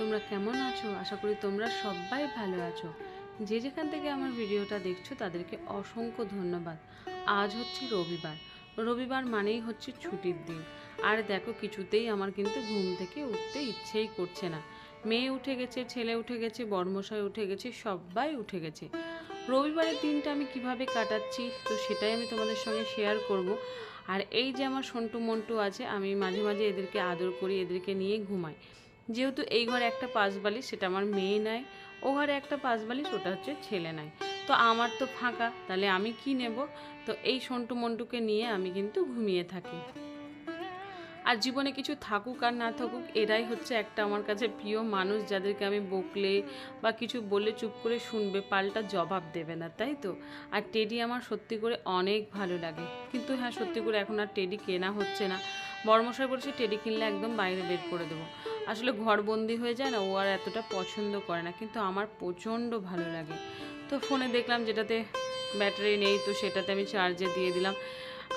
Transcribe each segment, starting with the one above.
তোমরা কেমন আছো? আশা করি তোমরা সবাই ভালো আছো। যে যেখান থেকে আমার ভিডিওটা দেখছ, তাদেরকে অসংখ্য ধন্যবাদ। আজ হচ্ছে রবিবার। রবিবার মানেই হচ্ছে ছুটির দিন। আর দেখো, কিছুতেই আমার কিন্তু ঘুম থেকে উঠতে ইচ্ছেই করছে না। মেয়ে উঠে গেছে, ছেলে উঠে গেছে, বর্মশাই উঠে গেছে, সবাই উঠে গেছে। রবিবারের দিনটা আমি কীভাবে কাটাচ্ছি, তো সেটাই আমি তোমাদের সঙ্গে শেয়ার করব। আর এই যে আমার সন্টু মন্টু আছে, আমি মাঝে মাঝে এদেরকে আদর করি, এদেরকে নিয়ে ঘুমাই। যেহেতু এই ঘরে একটা পাঁচ বালিশ সেটা আমার মেয়ে নেয়। ও ঘরে একটা পাঁচ বালিশ ওটা হচ্ছে ছেলে নেয়। তো আমার তো ফাঁকা, তাহলে আমি কি নেব? তো এই সন্টু মন্টুকে নিয়ে আমি কিন্তু ঘুমিয়ে থাকি। আর জীবনে কিছু থাকুক আর না থাকুক, এরাই হচ্ছে একটা আমার কাছে প্রিয় মানুষ, যাদেরকে আমি বকলে বা কিছু বলে চুপ করে শুনবে, পাল্টা জবাব দেবে না, তাই তো? আর টেডি আমার সত্যি করে অনেক ভালো লাগে। কিন্তু হ্যাঁ সত্যি করে এখন আর টেডি কেনা হচ্ছে না। বর্মশাই বলছে, টেডি কিনলে একদম বাইরে বের করে দেবো। আসলে ঘরবন্দি হয়ে যায় না, ও আর এতটা পছন্দ করে না, কিন্তু আমার প্রচণ্ড ভালো লাগে। তো ফোনে দেখলাম যেটাতে ব্যাটারি নেই, তো সেটাতে আমি চার্জে দিয়ে দিলাম।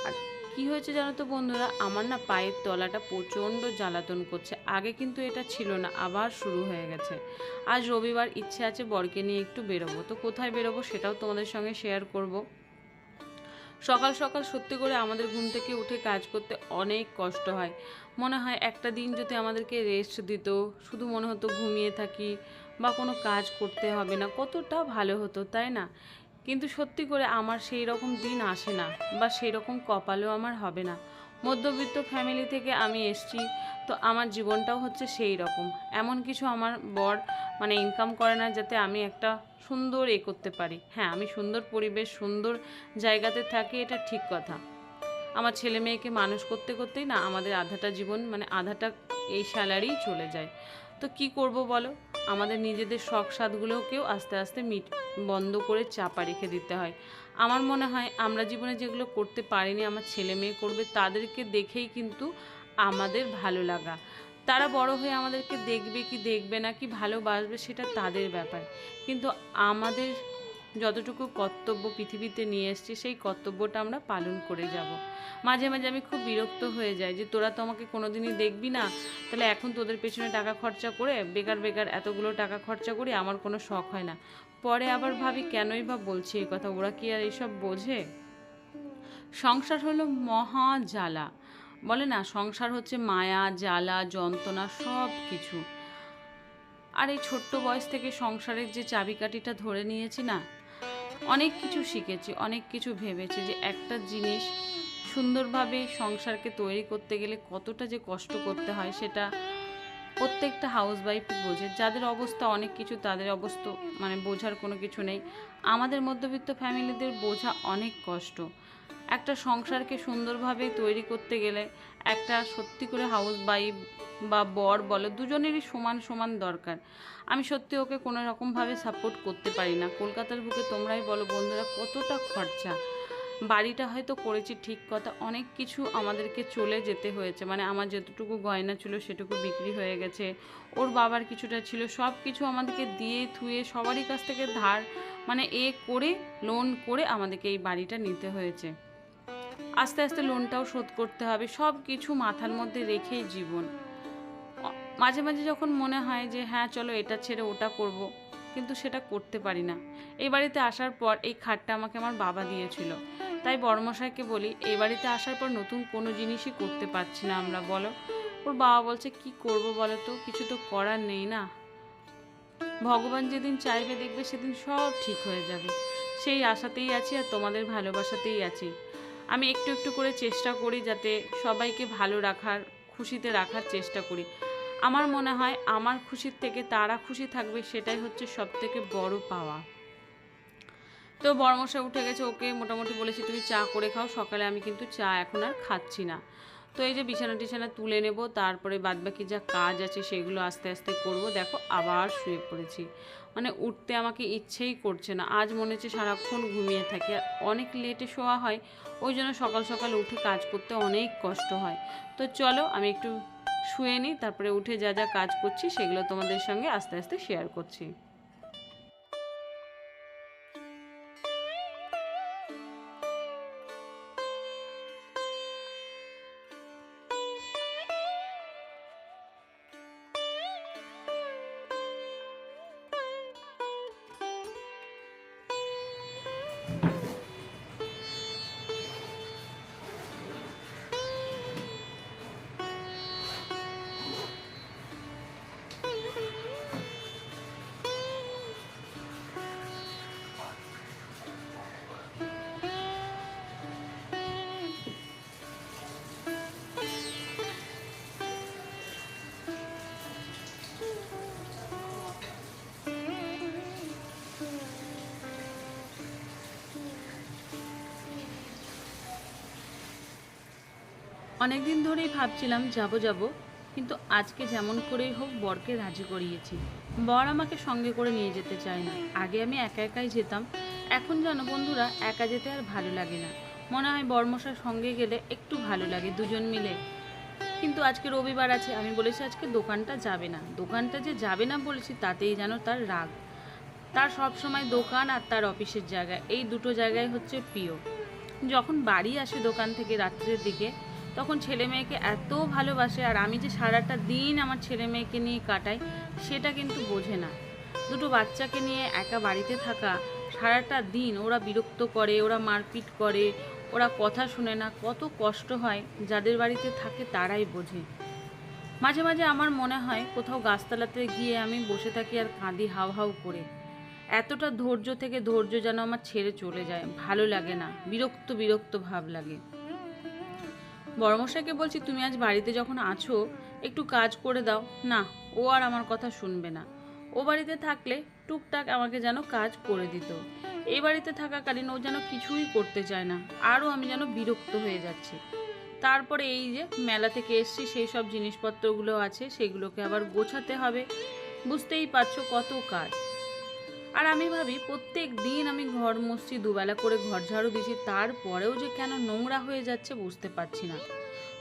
আর কী হয়েছে জানো তো বন্ধুরা, আমার না পায়ের তলাটা প্রচণ্ড জ্বালাতন করছে। আগে কিন্তু এটা ছিল না, আবার শুরু হয়ে গেছে। আজ রবিবার ইচ্ছে আছে বরকে নিয়ে একটু বেরোবো। তো কোথায় বেরোবো সেটাও তোমাদের সঙ্গে শেয়ার করব। সকাল সকাল সত্যি করে আমাদের ঘুম থেকে উঠে কাজ করতে অনেক কষ্ট হয়। মনে হয় একটা দিন যদি আমাদেরকে রেস্ট দিত, শুধু মনে হতো ঘুমিয়ে থাকি বা কোনো কাজ করতে হবে না, কতটা ভালো হতো, তাই না? কিন্তু সত্যি করে আমার সেই রকম দিন আসে না বা সেই রকম কপালও আমার হবে না। মধ্যবিত্ত ফ্যামিলি থেকে আমি এসছি তো আমার জীবনটাও হচ্ছে সেই রকম। এমন কিছু আমার বর মানে ইনকাম করে না যাতে আমি একটা সুন্দর এ করতে পারি। হ্যাঁ আমি সুন্দর পরিবেশ, সুন্দর জায়গাতে থাকি, এটা ঠিক কথা। আমার ছেলে মেয়েকে মানুষ করতে করতেই না আমাদের আধাটা জীবন মানে আধাটা এই স্যালারিই চলে যায়। তো কি করব বলো? আমাদের নিজেদের শখ সাদগুলোকেও আস্তে আস্তে মিট, বন্ধ করে চাপা রেখে দিতে হয়। আমার মনে হয় আমরা জীবনে যেগুলো করতে পারিনি, আমার ছেলে মেয়ে করবে, তাদেরকে দেখেই কিন্তু আমাদের ভালো লাগা। তারা বড় হয়ে আমাদেরকে দেখবে কি দেখবে না, কি ভালোবাসবে সেটা তাদের ব্যাপার। কিন্তু আমাদের যতটুকু কর্তব্য পৃথিবীতে নিয়ে এসছি, সেই কর্তব্যটা আমরা পালন করে যাব। মাঝে মাঝে আমি খুব বিরক্ত হয়ে যাই যে, তোরা তো আমাকে কোনোদিনই দেখবি না, তাহলে এখন তোদের পেছনে টাকা খরচা করে, বেকার বেকার এতগুলো টাকা খরচা করি, আমার কোনো শখ হয় না। পরে আবার ভাবি, কেনই বা বলছি এই কথা? ওরা কি আর এইসব বোঝে? সংসার হলো মহা জ্বালা। বলে না, সংসার হচ্ছে মায়া, জ্বালা, যন্ত্রণা সব কিছু আর এই ছোট্ট বয়স থেকে সংসারের যে চাবিকাঠিটা ধরে নিয়েছি না, অনেক কিছু শিখেছি, অনেক কিছু ভেবেছি যে একটা জিনিস সুন্দরভাবে সংসারকে তৈরি করতে গেলে কতটা যে কষ্ট করতে হয়, সেটা প্রত্যেকটা হাউস ওয়াইফ বোঝে। যাদের অবস্থা অনেক কিছু, তাদের অবস্থা মানে বোঝার কোনো কিছু নেই। আমাদের মধ্যবিত্ত ফ্যামিলিদের বোঝা অনেক কষ্ট। একটা সংসারকে সুন্দরভাবে তৈরি করতে গেলে একটা সত্যি করে হাউস ওয়াইফ বা বর বলো, দুজনেরই সমান সমান দরকার। আমি সত্যি ওকে কোনো রকমভাবে সাপোর্ট করতে পারি না। কলকাতার বুকে তোমরাই বলো বন্ধুরা, কতটা খরচা। বাড়িটা হয়তো করেছি ঠিক কথা, অনেক কিছু আমাদেরকে চলে যেতে হয়েছে। মানে আমার যতটুকু গয়না ছিল সেটুকু বিক্রি হয়ে গেছে, ওর বাবার কিছুটা ছিল সব কিছু আমাদেরকে দিয়ে থুয়ে সবারই কাছ থেকে ধার মানে এ করে লোন করে আমাদেরকে এই বাড়িটা নিতে হয়েছে। আস্তে আস্তে লোনটাও শোধ করতে হবে, সব কিছু মাথার মধ্যে রেখেই জীবন। মাঝে মাঝে যখন মনে হয় যে হ্যাঁ চলো এটা ছেড়ে ওটা করব, কিন্তু সেটা করতে পারি না। এই বাড়িতে আসার পর এই খাটটা আমাকে আমার বাবা দিয়েছিল। তাই বড়মশাইকে বলি, এই বাড়িতে আসার পর নতুন কোনো জিনিসই করতে পারছি না আমরা, বলো। ওর বাবা বলছে, কি করব বলো তো? কিছু তো করার নেই না। ভগবান যেদিন চাইবে, দেখবে সেদিন সব ঠিক হয়ে যাবে। সেই আশাতেই আছি আর তোমাদের ভালোবাসাতেই আছি। আমি একটু একটু করে চেষ্টা করি যাতে সবাইকে ভালো রাখার, খুশিতে রাখার চেষ্টা করি। আমার মনে হয় আমার খুশির থেকে তারা খুশি থাকবে সেটাই হচ্ছে সব থেকে বড় পাওয়া। তো বড়মশা উঠে গেছে, ওকে মোটামুটি বলেছি, তুমি চা করে খাও, সকালে আমি কিন্তু চা এখন আর খাচ্ছি না। তো এই যে বিছানা টিছানা তুলে নেব, তারপরে বাদবাকি যা কাজ আছে সেগুলো আস্তে আস্তে করব। দেখো আবার শুয়ে পড়েছি। মানে উঠতে আমাকে ইচ্ছেই করছে না। আজ মনে হচ্ছে সারাক্ষণ ঘুমিয়ে থাকি। আর অনেক লেটে শোয়া হয়, ওই জন্য সকাল সকাল উঠে কাজ করতে অনেক কষ্ট হয়। তো চলো আমি একটু শুয়ে নিই, তারপরে উঠে যা যা কাজ করছি সেগুলো তোমাদের সঙ্গে আস্তে আস্তে শেয়ার করছি। অনেক দিন ধরেই ভাবছিলাম যাব যাব, কিন্তু আজকে যেমন করেই হোক বরকে রাজি করিয়েছি। বর আমাকে সঙ্গে করে নিয়ে যেতে চায় না। আগে আমি একা একাই যেতাম, এখন জানো বন্ধুরা, একা যেতে আর ভালো লাগে না। মনে হয় বরমশার সঙ্গে গেলে একটু ভালো লাগে দুজন মিলে। কিন্তু আজকে রবিবার আছে, আমি বলেছি আজকে দোকানটা যাবে না। দোকানটা যে যাবে না বলেছি, তাতেই যেন তার রাগ। তার সব সময় দোকান আর তার অফিসের জায়গা, এই দুটো জায়গায় হচ্ছে প্রিয়। যখন বাড়ি আসে দোকান থেকে রাত্রের দিকে তখন ছেলে মেয়েকে এত ভালোবাসে আর আমি যে সারাটা দিন আমার ছেলে মেয়েকে নিয়ে কাটাই, সেটা কিন্তু বোঝে না। দুটো বাচ্চাকে নিয়ে একা বাড়িতে থাকা সারাটা দিন ওরা বিরক্ত করে, ওরা মারপিট করে, ওরা কথা শুনে না, কত কষ্ট হয় যাদের বাড়িতে থাকে তারাই বোঝে। মাঝে মাঝে আমার মনে হয় কোথাও গাছতলাতে গিয়ে আমি বসে থাকি আর কাঁদি হাউ হাউ করে। এতটা ধৈর্য থেকে ধৈর্য যেন আমার ছেড়ে চলে যায়, ভালো লাগে না, বিরক্ত বিরক্ত ভাব লাগে। বড়মশাইকে বলছি তুমি আজ বাড়িতে যখন আছো, একটু কাজ করে দাও। না, ও আর আমার কথা শুনবে না। ও বাড়িতে থাকলে টুকটাক আমাকে যেন কাজ করে দিত। এই বাড়িতে থাকাকালীন ও যেন কিছুই করতে চায় না, আরও আমি যেন বিরক্ত হয়ে যাচ্ছি। তারপরে এই যে মেলা থেকে এসছি, সেই সব জিনিসপত্রগুলো আছে, সেগুলোকে আবার গোছাতে হবে। বুঝতেই পারছ কত কাজ। আর আমি ভাবি প্রত্যেক দিন আমি ঘর মুছছি, দুবেলা করে ঘর ঝাড়ু দিছি তারপরেও যে কেন নোংরা হয়ে যাচ্ছে বুঝতে পারছি না।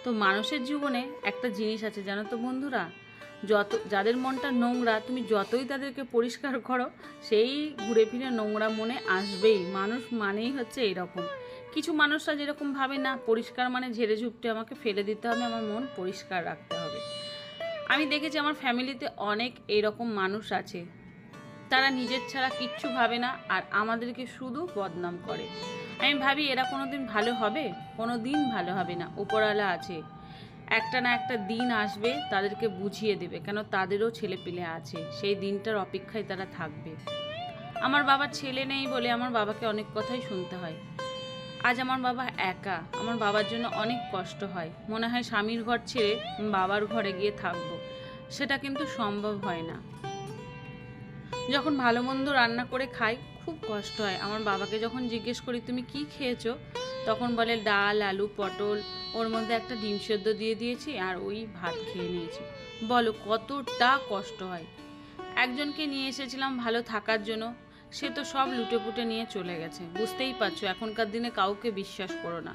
তো মানুষের জীবনে একটা জিনিস আছে, জানো তো বন্ধুরা? যত, যাদের মনটা নোংরা, তুমি যতই তাদেরকে পরিষ্কার করো, সেই ঘুরে ফিরে নোংরা মনে আসবেই। মানুষ মানেই হচ্ছে এরকম। কিছু মানুষরা যেরকম ভাবে, না, পরিষ্কার মানে ঝেড়ে ঝুপটে আমাকে ফেলে দিতে হবে, আমার মন পরিষ্কার রাখতে হবে। আমি দেখেছি আমার ফ্যামিলিতে অনেক এরকম মানুষ আছে। তারা নিজের ছাড়া কিচ্ছু ভাবে না আর আমাদেরকে শুধু বদনাম করে। আমি ভাবি, এরা কোনো দিন ভালো হবে? কোনো দিন ভালো হবে না। উপরওয়ালা আছে। একটা না একটা দিন আসবে, তাদেরকে বুঝিয়ে দেবে কেন তাদেরও ছেলে পেলে আছে। সেই দিনটার অপেক্ষায় তারা থাকবে। আমার বাবার ছেলে নেই বলে আমার বাবাকে অনেক কথাই শুনতে হয়। আজ আমার বাবা একা। আমার বাবার জন্য অনেক কষ্ট হয়। মনে হয় স্বামীর ঘর ছেড়ে বাবার ঘরে গিয়ে থাকব। সেটা কিন্তু সম্ভব হয় না। যখন ভালো মন্দ রান্না করে খাই, খুব কষ্ট হয়। আমার বাবাকে যখন জিজ্ঞেস করি, তুমি কি খেয়েছো? তখন বলে, ডাল, আলু, পটল। ওর মধ্যে একটা ডিম সেদ্ধ দিয়ে দিয়েছি আর ওই ভাত খেয়ে নিয়েছি। বলো, কতটা কষ্ট হয়। একজনকে নিয়ে এসেছিলাম ভালো থাকার জন্য। সে তো সব লুটে পুটে নিয়ে চলে গেছে। বুঝতেই পারছ, এখনকার দিনে কাউকে বিশ্বাস করো না।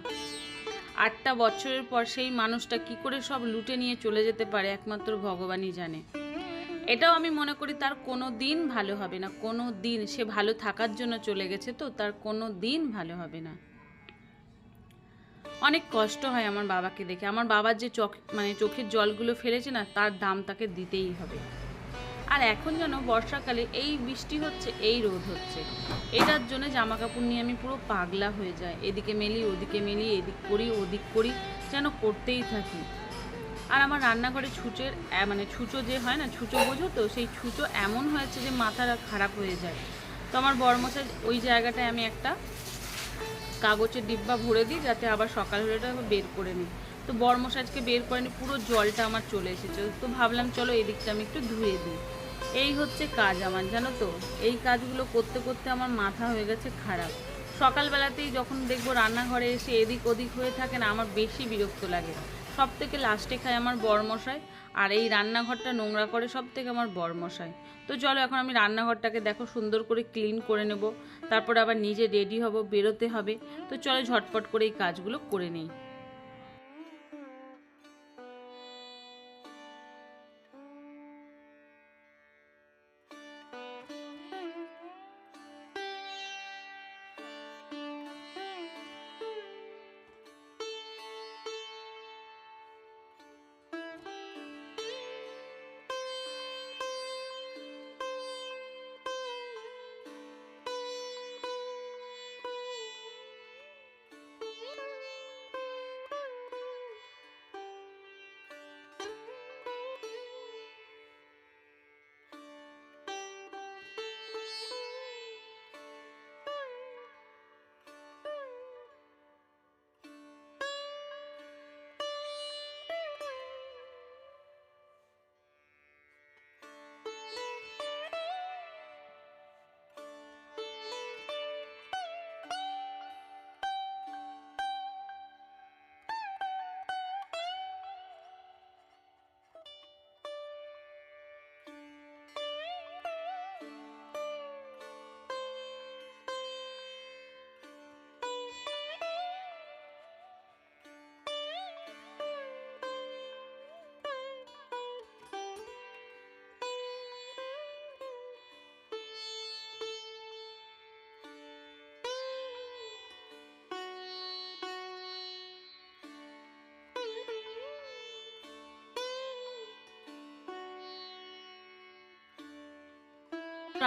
আটটা বছরের পর সেই মানুষটা কি করে সব লুটে নিয়ে চলে যেতে পারে, একমাত্র ভগবানই জানে। এটাও আমি মনে করি তার কোনো দিন ভালো হবে না। কোনো দিন সে ভালো থাকার জন্য চলে গেছে তো, তার কোনো দিন ভালো হবে না। অনেক কষ্ট হয় আমার বাবাকে দেখে। আমার বাবার যে চোখ মানে চোখের জলগুলো ফেলেছে না, তার দাম তাকে দিতেই হবে। আর এখন যেন বর্ষাকালে এই বৃষ্টি হচ্ছে, এই রোদ হচ্ছে। এটার জন্য জামা কাপড় নিয়ে আমি পুরো পাগলা হয়ে যায় এদিকে মেলি, ওদিকে মেলি, এদিক করি, ওদিক করি, যেন করতেই থাকি। আর আমার রান্নাঘরে ছুঁচের মানে ছুঁচো যে হয় না, ছুঁচো বোঝো তো, সেই ছুঁচো এমন হয়েছে যে মাথাটা খারাপ হয়ে যায়। তো আমার বর্মশাই ওই জায়গাটায় আমি একটা কাগজের ডিব্বা ভরে দিই, যাতে আবার সকাল হলে ওটা আবার বের করে নিই। তো বর্মশাই আজকে বের করে নিই পুরো জলটা আমার চলে এসেছে। তো ভাবলাম, চলো এদিকটা আমি একটু ধুয়ে দিই। এই হচ্ছে কাজ আমার, জানো তো? এই কাজগুলো করতে করতে আমার মাথা হয়ে গেছে খারাপ। সকালবেলাতেই যখন দেখব রান্নাঘরে এসে এদিক ওদিক হয়ে থাকে না, আমার বেশি বিরক্ত লাগে। সব থেকে লাস্টে খায় আমার বরমশাই, আর এই রান্নাঘরটা নোংরা করে সব থেকে আমার বরমশাই। তো চলো এখন আমি রান্নাঘরটাকে দেখো সুন্দর করে ক্লিন করে নেব, তারপরে আবার নিজে রেডি হব, বেরোতে হবে। তো চলো ঝটপট করে এই কাজগুলো করে নিই।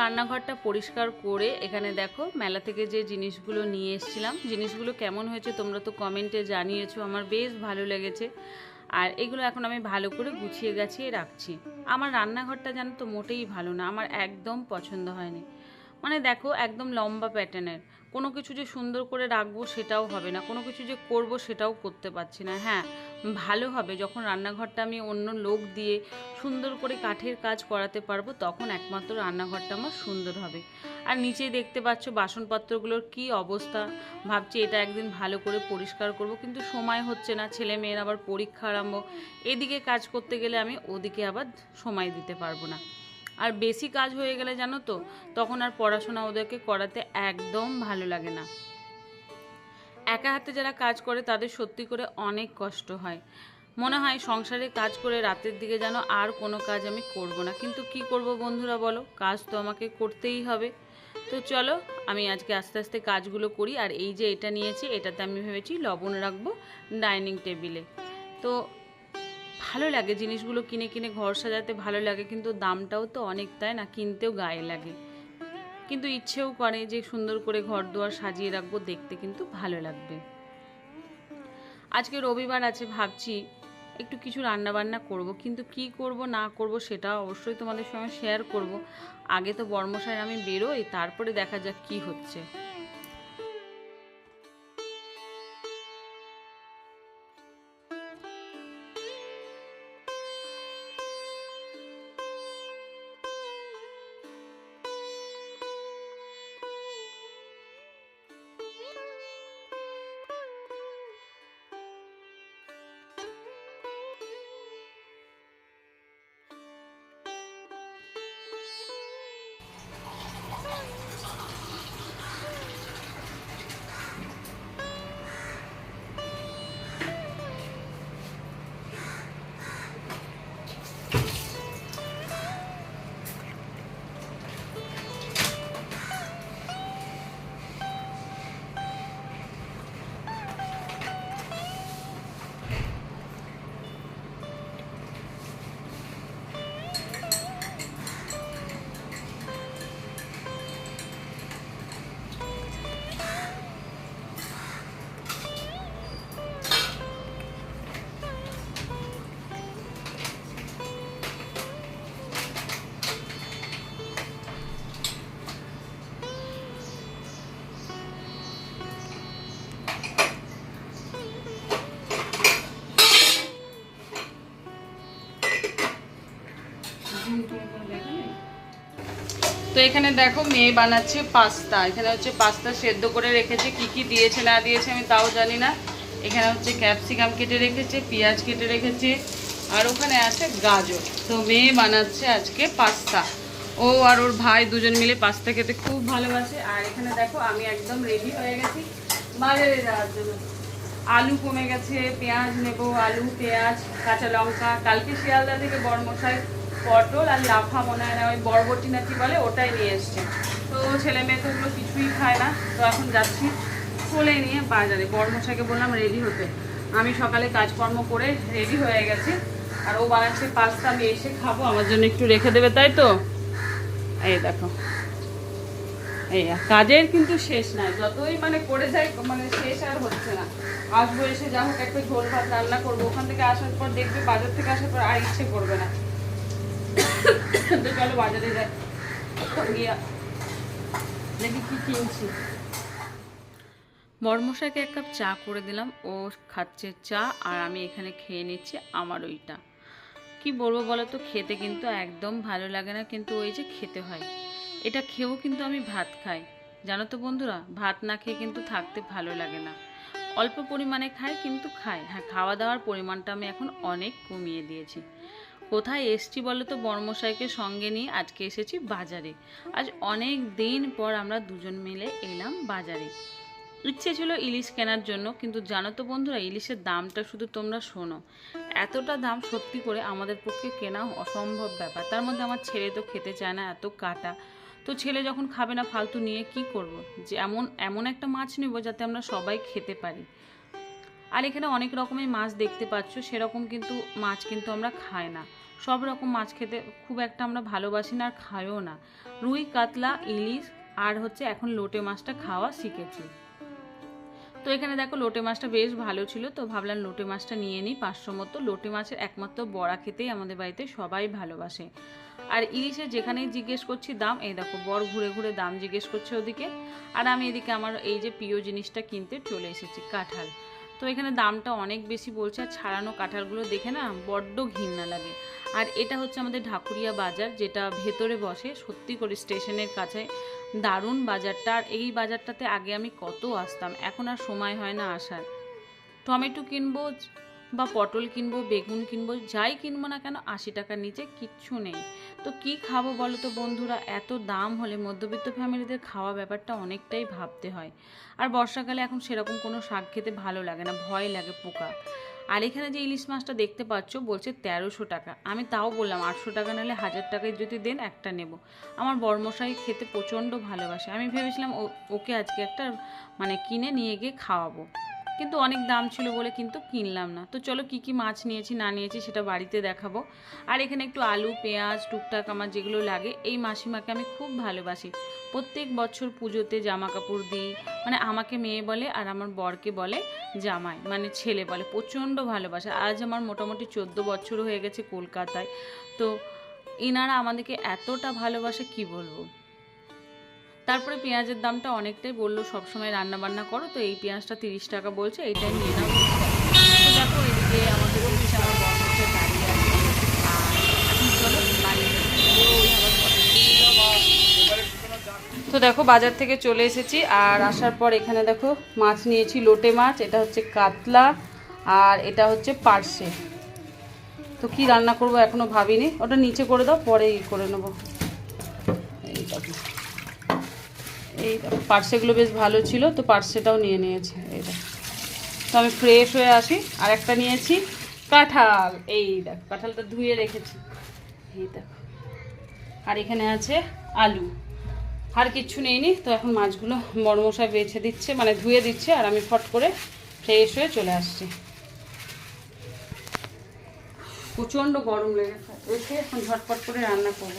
রান্নাঘরটা পরিষ্কার করে এখানে দেখো মেলা থেকে যে জিনিসগুলো নিয়ে এসেছিলাম। জিনিসগুলো কেমন হয়েছে তোমরা তো কমেন্টে জানিয়েছো, আমার বেশ ভালো লেগেছে। আর এগুলো এখন আমি ভালো করে গুছিয়ে গাছিয়ে রাখছি। আমার রান্নাঘরটা জানো তো মোটেই ভালো না, আমার একদম পছন্দ হয়নি। মানে দেখো একদম লম্বা প্যাটার্নের কোনো কিছু যে সুন্দর করে রাখব সেটাও হবে না, কোনো কিছু যে করব সেটাও করতে পারছি না। হ্যাঁ ভালো হবে। যখন রান্নাঘরটা আমি অন্য লোক দিয়ে সুন্দর করে কাঠের কাজ করাতে পারব, তখন একমাত্র রান্নাঘরটা আমার সুন্দর হবে। আর নিচেই দেখতে পাচ্ছ বাসনপত্রগুলোর কি অবস্থা। ভাবছি এটা একদিন ভালো করে পরিষ্কার করব, কিন্তু সময় হচ্ছে না, ছেলে মেয়ের আবার পরীক্ষা আরম্ভ। এদিকে কাজ করতে গেলে আমি ওদিকে আবার সময় দিতে পারব না। আর বেশি কাজ হয়ে গেলে জানো তো, তখন আর পড়াশোনা ওদেরকে করাতে একদম ভালো লাগে না। একা হাতে যারা কাজ করে, তাদের সত্যি করে অনেক কষ্ট হয়। মনে হয় সংসারে কাজ করে রাতের দিকে যেন আর কোনো কাজ আমি করব না। কিন্তু কি করব বন্ধুরা বলো? কাজ তো আমাকে করতেই হবে। তো চলো, আমি আজকে আস্তে আস্তে কাজগুলো করি, আর এই যে এটা নিয়েছি, এটাতে আমি ভেবেছি লবণ রাখব ডাইনিং টেবিলে। তো ভালো লাগে জিনিসগুলো কিনে কিনে ঘর সাজাতে ভালো লাগে, কিন্তু দামটাও তো অনেক, তাই না? কিনতেও গায়ে লাগে। কিন্তু ইচ্ছেও করে যে সুন্দর করে ঘর দুয়ার সাজিয়ে রাখব, দেখতে কিন্তু ভালো লাগবে। আজকে রবিবার আছে, ভাবছি একটু কিছু রান্না বান্না করব, কিন্তু কি করব, না করব সেটা অবশ্যই তোমাদের সঙ্গে শেয়ার করব। আগে তো বর্মশায় আমি বেরোই, তারপরে দেখা যাক কি হচ্ছে। এখানে দেখো মেয়ে বানাচ্ছে পাস্তা। এখানে হচ্ছে পাস্তা সেদ্ধ করে রেখেছে, কি কি দিয়েছে, না দিয়েছে আমি তাও জানি না। এখানে হচ্ছে ক্যাপসিকাম কেটে রেখেছে, পেঁয়াজ কেটে রেখেছে, আর ওখানে আছে গাজর। তো মেয়ে বানাচ্ছে আজকে পাস্তা। ও আর ওর ভাই দুজন মিলে পাস্তা খেতে খুব ভালোবাসে। আর এখানে দেখো আমি একদম রেডি হয়ে গেছি বাজারে যাওয়ার জন্য। আলু কমে গেছে, পেঁয়াজ নেব, আলু, পেঁয়াজ, কাঁচা লঙ্কা। কালকে শিয়ালদা থেকে বড়মশাই পটল আর লাফা মনে হয় না, ওই বরবটি না কি বলে, ওটাই নিয়ে এসছে। তো ছেলে মেয়ে তো ওগুলো কিছুই খায় না। তো এখন যাচ্ছি কোলে নিয়ে বাজারে। বড়মশাইকে বললাম রেডি হতে। আমি সকালে কাজকর্ম করে রেডি হয়ে গেছি। আর ও বানাচ্ছে পাস্তা আমি এসে খাব। আমার জন্য একটু রেখে দেবে, তাই তো? এই দেখো। এই কাজের কিন্তু শেষ নাই। যতই মানে করে যাই মানে শেষ আর হচ্ছে না। আসব এসে, যা হোক, একটা ঝোল ভাত রান্না করব। ওখান থেকে আসার পর দেখবে, বাজার থেকে আসার পর আর ইচ্ছে করবে না। তো চলো বাজারে যাই। গিয়া দেখি কি কিনছি। বর্মশাকে এক কাপ চা করে দিলাম। ও খাচ্ছে চা আর আমি এখানে খেয়ে নিচ্ছি আমার ওইটা। কি বলব বলো তো খেতে কিন্তু একদম ভালো লাগে না, কিন্তু ওই যে খেতে হয়। এটা খেয়েও কিন্তু আমি ভাত খাই। জানো তো বন্ধুরা, ভাত না খেয়ে কিন্তু থাকতে ভালো লাগে না। অল্প পরিমাণে খাই কিন্তু খাই হ্যাঁ খাওয়া দাওয়ার পরিমাণটা আমি এখন অনেক কমিয়ে দিয়েছি। কোথায় এসছি বলো তো? বর্মশাইকে সঙ্গে নিয়ে আজকে এসেছি বাজারে। আজ অনেক দিন পর আমরা দুজন মিলে এলাম বাজারে। ইচ্ছে ছিল ইলিশ কেনার জন্য, কিন্তু জানো তো বন্ধুরা, ইলিশের দামটা শুধু তোমরা শোনো। এতটা দাম সত্যি করে আমাদের পক্ষে কেনা অসম্ভব ব্যাপার। তার মধ্যে আমার ছেলে তো খেতে চায় না, এত কাটা। তো ছেলে যখন খাবে না, ফালতু নিয়ে কি করব? যে এমন এমন একটা মাছ নেব যাতে আমরা সবাই খেতে পারি। আর এখানে অনেক রকমের মাছ দেখতে পাচ্ছ, সেরকম কিন্তু মাছ কিন্তু আমরা খাই না। সব রকম মাছ খেতে খুব একটা আমরা ভালোবাসি না আর খাইও না। রুই, কাতলা, ইলিশ আর হচ্ছে এখন লোটে মাছটা খাওয়া শিখেছি। তো এখানে দেখো লোটে মাছটা বেশ ভালো ছিল, তো ভাবলাম লোটে মাছটা নিয়ে নিই। পাঁচশো মতো লোটে মাছের একমাত্র বড়া খেতেই আমাদের বাড়িতে সবাই ভালোবাসে। আর ইলিশের যেখানেই জিজ্ঞেস করছি দাম, এই দেখো বর ঘুরে ঘুরে দাম জিজ্ঞেস করছে ওদিকে। আর আমি এদিকে আমার এই যে প্রিয় জিনিসটা কিনতে চলে এসেছি, কাঁঠাল। তো এখানে দামটা অনেক বেশি বলছে, আর ছাড়ানো কাঁঠালগুলো দেখে না বড্ড ঘৃণা লাগে। আর এটা হচ্ছে আমাদের ঢাকুরিয়া বাজার, যেটা ভেতরে বসে, সত্যি করে স্টেশনের কাছে। দারুণ বাজারটা, আর এই বাজারটাতে আগে আমি কত আসতাম, এখন আর সময় হয় না আসার। টমেটো কিনবো বা পটল কিনবো, বেগুন কিনবো, যাই কিনবো না কেন আশি টাকার নিচে কিচ্ছু নেই। তো কি খাব বলো তো বন্ধুরা? এত দাম হলে মধ্যবিত্ত ফ্যামিলিদের খাওয়া ব্যাপারটা অনেকটাই ভাবতে হয়। আর বর্ষাকালে এখন সেরকম কোনো শাক খেতে ভালো লাগে না, ভয় লাগে পোকা। আর এখানে যে ইলিশ মাছটা দেখতে পাচ্ছ বলছে তেরোশো টাকা। আমি তাও বললাম, আটশো টাকা নাহলে হাজার টাকায় যদি দেন একটা নেব। আমার বর্মশাই খেতে প্রচণ্ড ভালোবাসে। আমি ভেবেছিলাম ওকে আজকে একটা মানে কিনে নিয়ে গিয়ে খাওয়াবো। কিন্তু অনেক দাম ছিল বলে কিন্তু কিনলাম না। তো চলো কি কি মাছ নিয়েছি, না নিয়েছি সেটা বাড়িতে দেখাবো। আর এখানে একটু আলু, পেঁয়াজ, টুকটাক আমার যেগুলো লাগে, এই মাসিমাকে আমি খুব ভালোবাসি। প্রত্যেক বছর পুজোতে জামা কাপড় দিই মানে আমাকে মেয়ে বলে আর আমার বরকে বলে জামাই মানে ছেলে বলে, প্রচণ্ড ভালোবাসা। আজ আমার মোটামুটি চোদ্দ বছর হয়ে গেছে কলকাতায়। তো এনারা আমাদেরকে এতটা ভালোবাসে কি বলব? তারপরে পেঁয়াজের দামটা অনেকটাই বলল, সবসময় রান্না বান্না করো, তো এই পেঁয়াজটা তিরিশ টাকা বলছে, এইটাই নিয়ে নাও। তো দেখো আমাদের তো দেখো বাজার থেকে চলে এসেছি, আর আসার পর এখানে দেখো মাছ নিয়েছি, লোটে মাছ, এটা হচ্ছে কাতলা, আর এটা হচ্ছে পার্সে তো কি রান্না করব এখনও ভাবিনি, ওটা নিচে করে দাও, পরে করে নেব। এই পার্সেগুলো বেশ ভালো ছিল, তো পার্সেটাও নিয়ে নিয়েছে দেখো। তো আমি ফ্রেশ হয়ে আসি আর একটা নিয়েছি, কাঁঠাল, এই দেখো, কাঁঠালটা ধুয়ে রেখেছি, এই দেখো। আর এখানে আছে আলু, আর কিচ্ছু নেইনি, তো এখন মাছগুলো বড়মশাই বেছে দিচ্ছে মানে ধুয়ে দিচ্ছে, আর আমি ফট করে ফ্রেশ হয়ে চলে আসছি। প্রচণ্ড গরম লেগেছে, এসে এখন ঝটপট করে রান্না করব।